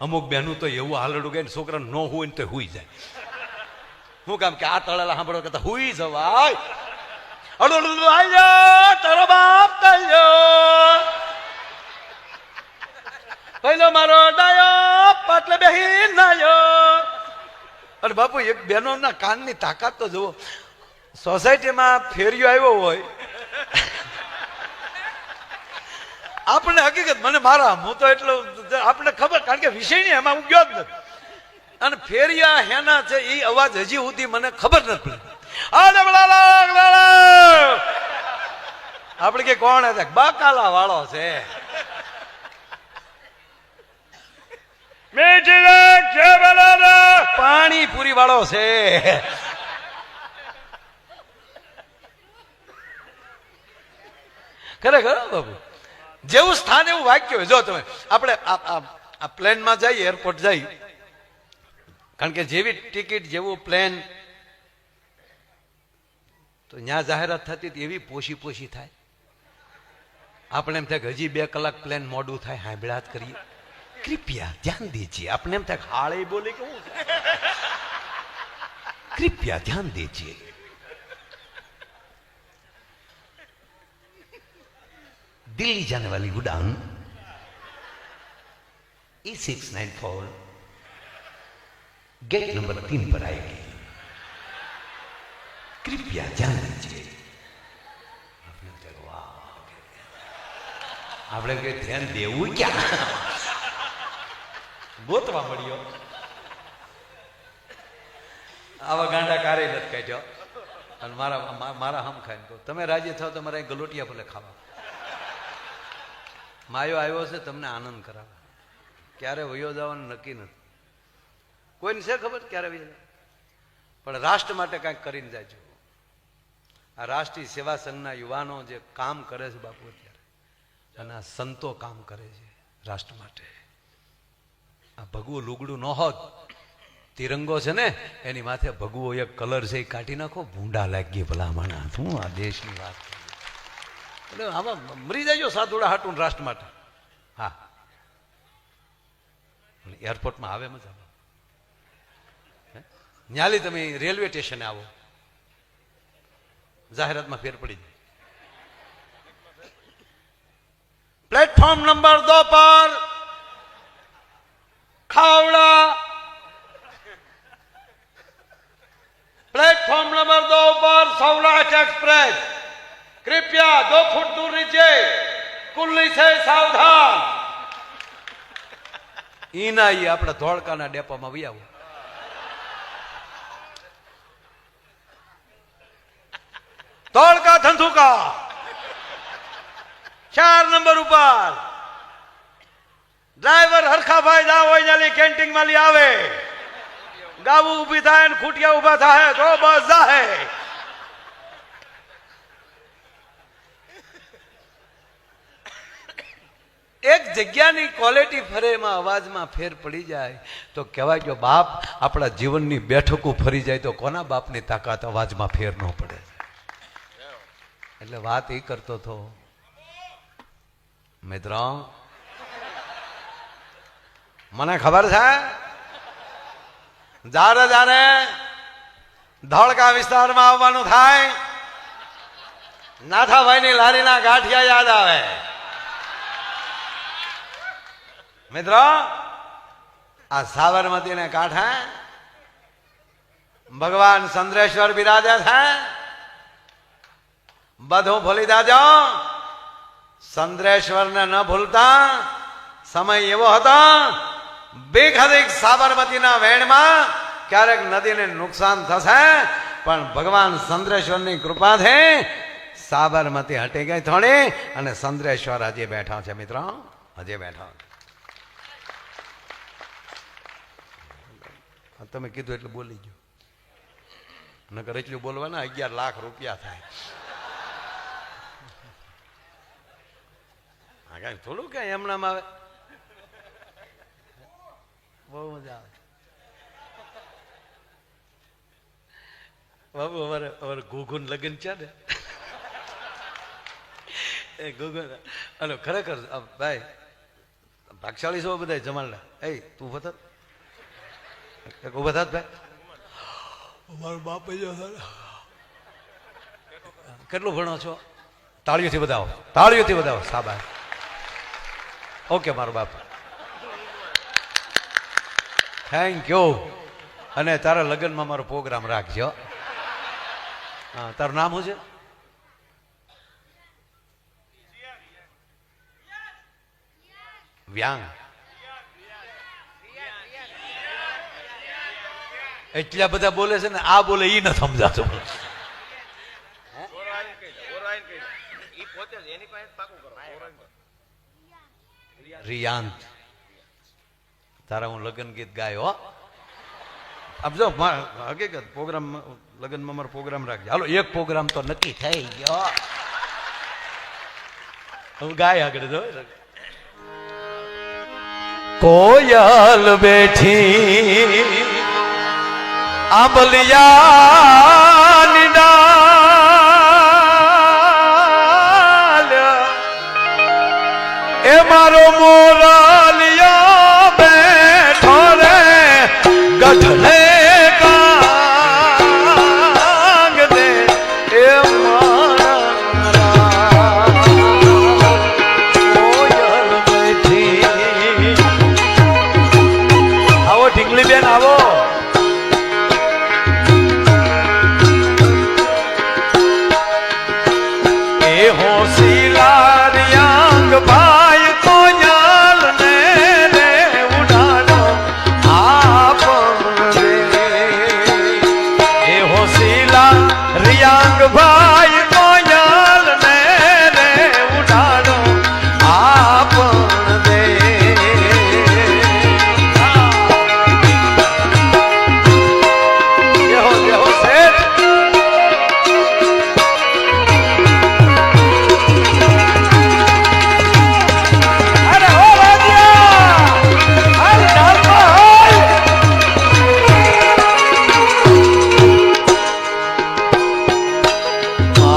અમુક બહેનું તો એવું હાલડું કે છોકરા ન હોય ને તો હુઈ જાય. હું કામ કે આ તળેલા સાંભળો કે હુઈ જવાય. તારો બાપ પહેલો મારો ડાયો પાટલે બેહી નાયો. અને બાપુ, એક બહેનોના કાનની તાકાત તો જુઓ. સોસાયટીમાં ફેરિયો આવ્યો હોય આપણે હકીકત મને મારા હું તો એટલો આપણે ખબર કારણ કે વિષય નહીં એમાં હું ગયો જ નથી. અને ફેરિયા હેના છે એ અવાજ હજી સુધી મને ખબર નથી પડી. આપણે કે કોણ હતા? બકાલા વાળો છે. પાણી પૂરી વાળો છે. ખરેખર બાબુ જેવું સ્થાન એવું વાક્ય હોય. જો તમે, આપણે આ- પ્લેનમાં જઈએ, એરપોર્ટ જઈ કારણ કે જેવી ટિકિટ, જેવું પ્લેન, તો ત્યાં જાહેરાત થતી એવી પોશી પોશી થાય. આપણે એમ થાય કે હજી બે કલાક પ્લેન મોડું થાય હાંભળાત કરીએ. કૃપયા ધ્યાન દીજીએ આપણે એમ થાય હાળે બોલે કે હું કૃપયા ધ્યાન દીજીએ दिल्ली जाने वाली उड़ान E six nine four gate number तीन पर आएगी कृपया ध्यान दीजिए આપણે વિચાર્યું, વાહ. આપણે કઈ ધ્યાન દેવું ક્યાં ગોતવા મળ્યો આવા ગાંડા કારે નથી કાઢ્યો અને મારા મા- મારા હમ ખાઈને કહું તમે રાજી થાવ તમારે અહીં ગલોટિયા ભલે ખાવા માયો આવ્યો છે, તમને આનંદ કરાવે ક્યારે વયો જવાનું નક્કી નથી. કોઈને છે ખબર ક્યારે વયો પણ રાષ્ટ્ર માટે કાંઈક કરીને જાજો. આ રાષ્ટ્રીય સેવા સંઘના યુવાનો જે કામ કરે છે બાપુ અત્યારે, અને આ સંતો કામ કરે છે રાષ્ટ્ર માટે. આ ભગવું લુગડું ન હોત, તિરંગો છે ને, એની માથે ભગવો એક કલર છે એ કાઢી નાખો, ભૂંડા લાગી ભલામણા. શું આ દેશની વાત. એટલે આમાં મરી જાય સાધુડા હાટું રાષ્ટ્ર માટે. હા. એરપોર્ટમાં આવે મજા ન્યાલી તમે રેલવે સ્ટેશને આવો. જાહેરાતમાં ફેર પડી જાય. પ્લેટફોર્મ નંબર દો પર. ખાવડા. પ્લેટફોર્મ નંબર દો પર સૌરાષ્ટ્ર એક્સપ્રેસ. कृपया दो फुट दूर नीचे कुल्ली से सावधान ઈના ઈ આપણે ધોળકાના ડેપોમાં વી આવું ધોળકા ધંધુકા ચાર નંબર ઉપર ડ્રાઈવર હરખાભાઈ જા હોય નાલી કેન્ટીન માં લઈ આવે ગાવું ઊભી થાય ને ખૂટિયા ઊભા થાય તો બસ જાહે એક જગ્યાની ક્વોલિટી ફરેમાં અવાજમાં ફેર પડી જાય. તો કહેવાય કે બાપ, આપણા જીવનની બેઠકો ફરી જાય તો કોના બાપની તાકાત અવાજમાં ફેર ન પડે? એટલે વાત એ કરતો હતો મિત્રો મને ખબર છે? જારે જારે ધોળકા વિસ્તારમાં આવવાનું થાય. નાથાભાઈની લારીના ગાંઠિયા યાદ આવે. મિત્રો, આ સાબરમતીને કાંઠે ભગવાન ચંદ્રેશ્વર બિરાજે છે? બધું ભૂલી જાજો. ચંદ્રેશ્વરને ન ભૂલતા સમય એવો હતો બેખદીક સાબરમતીના વેણમાં ક્યારેક નદીને નુકસાન થશે, પણ ભગવાન ચંદ્રેશ્વરની કૃપાથી સાબરમતી હટી ગઈ થોડી અને ચંદ્રેશ્વર હજી બેઠા છે મિત્રો, હજી બેઠા છે. આ તમે કીધું એટલે બોલી ગયો. નકર એટલું બોલવાના અગિયાર લાખ રૂપિયા થાય. હા કાંઈ થોડું કઈ એમનામ આવે? બહુ મજા આવે. બાબુ, અમારે અમારે ઘોઘુન લગ્ન છે ને? એ ઘોઘુન અને ખરેખર ભાઈ, ભાગશાળી છો બધા જમાલડા એ, તું એક ઊભા થાત ભાઈ. મારો બાપ કેટલું ભણો છો? તાળીઓથી બધાઓ તાળીઓથી બધાઓ સાબા ઓકે મારો બાપ. થેન્ક યુ અને તારા લગ્નમાં મારો પ્રોગ્રામ રાખજો. હા તારું નામ શું છે? વ્યાંગ. એટલા બધા બોલે છે ને, આ બોલે ઈ ન સમજાતું. રિયાંત. તારા હું લગ્ન ગીત ગાયો, હો. આમ જો હકીકત, પ્રોગ્રામ, લગ્નમાં મારો પ્રોગ્રામ રાખજે. હાલો, એક પ્રોગ્રામ તો નક્કી થઈ ગયો. હું ગાય આગળ જો. કોયલ બેઠી આંબલિયા ડાલ એ મારો મોરાલિયા બેઠો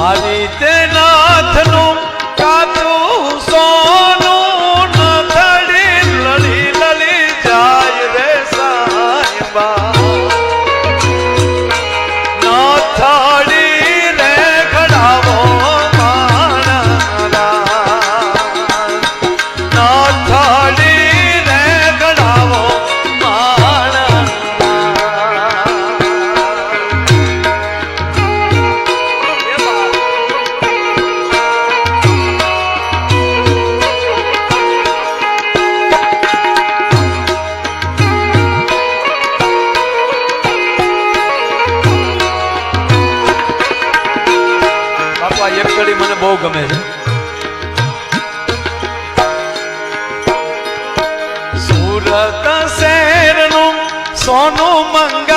મારી સોનું મંગાવો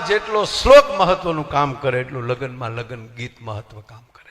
જેટલો શ્લોક મહત્વનું કામ કરે એટલું લગ્નમાં લગ્ન ગીત મહત્વ કામ કરે.